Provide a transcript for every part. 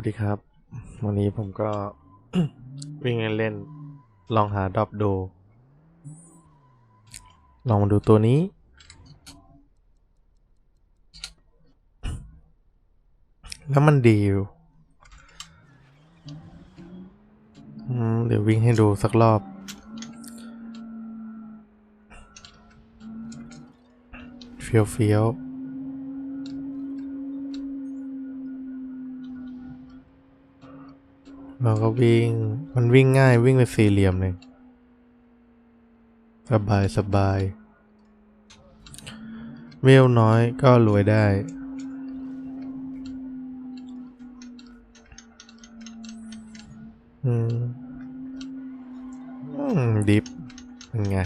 ัสดีครับ วันนี้ผมก็ วิ่งเล่น ลองหาดอปดูลองมาดูตัวนี้ แล้วมันดีอยู่เดี๋ยววิ่งให้ดูสักรอบ เฟี้ยวเเราก็วิ่ง มันวิ่งง่ายวิ่งเป็นสี่เหลี่ยมเลย สบายสบายเวลน้อยก็รวยได้ อืม อืม ดิฟเป็นไง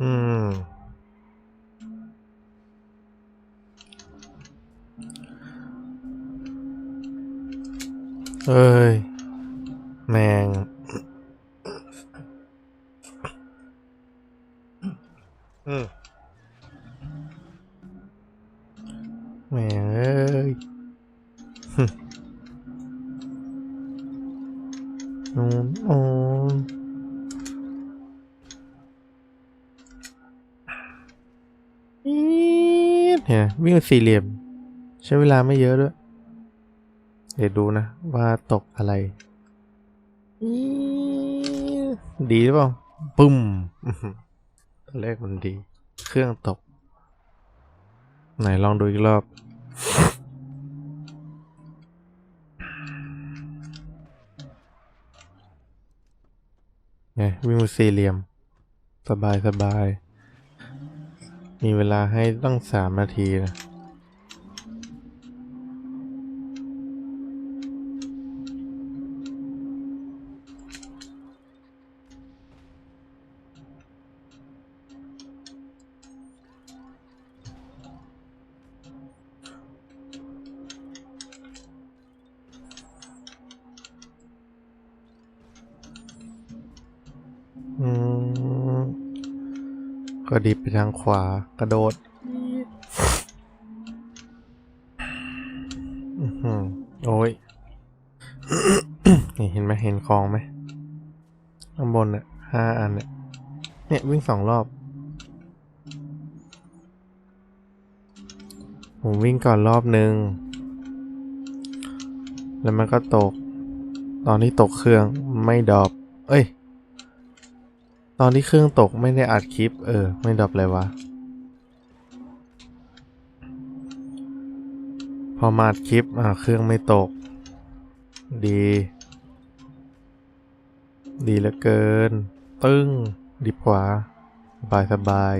อืม เอ้ย แมง อืมแมงเอ้ยหึอืมอืมอี๊ดเนี่ยวิ่งสี่เหลี่ยม ใช้เวลาไม่เยอะด้วย เดี๋ยวดูนะ ว่าตกอะไรอี๊ดดีหรือเปล่าปึ้มอื้อหือตอนแรกมันดี เครื่องตก ไหนลองดูอีกรอบ ไงวิ่งสี่เหลี่ยม สบายสบาย มีเวลาให้ตั้งสามนาทีนะ ก็ดิบไปทางขวากระโดดอื้อหือโอ้ยนี่เห็นไหมเห็นคลองไหมข้างบนอะห้าอันเนี่ยเนี่ยวิ่งสองรอบผมวิ่งก่อนรอบนึง แล้วมันก็ตก ตอนที่ตกเครื่องไม่ดรอปเอ้ย ตอนที่เครื่องตกไม่ได้อัดคลิป เออ ไม่ดับเลยวะ พอมาอัดคลิป อ่า เครื่องไม่ตก ดี ดีเหลือเกิน ตึ้ง ดีกว่า สบายสบาย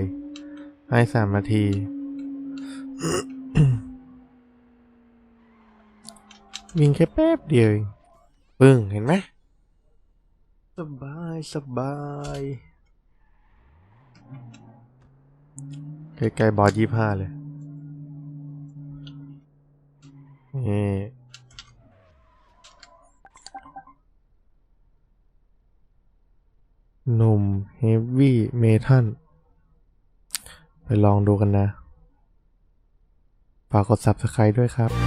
ให้สามนาที วิ่งแค่แป๊บเดียวปึ้ง เห็นไหมสบาย สบาย ใกล้ๆบอสยี่ห้าเลยนี่หนุ่มเฮฟวี่เมทัลไปลองดูกันนะ ฝากกด Subscribe ด้วยครับ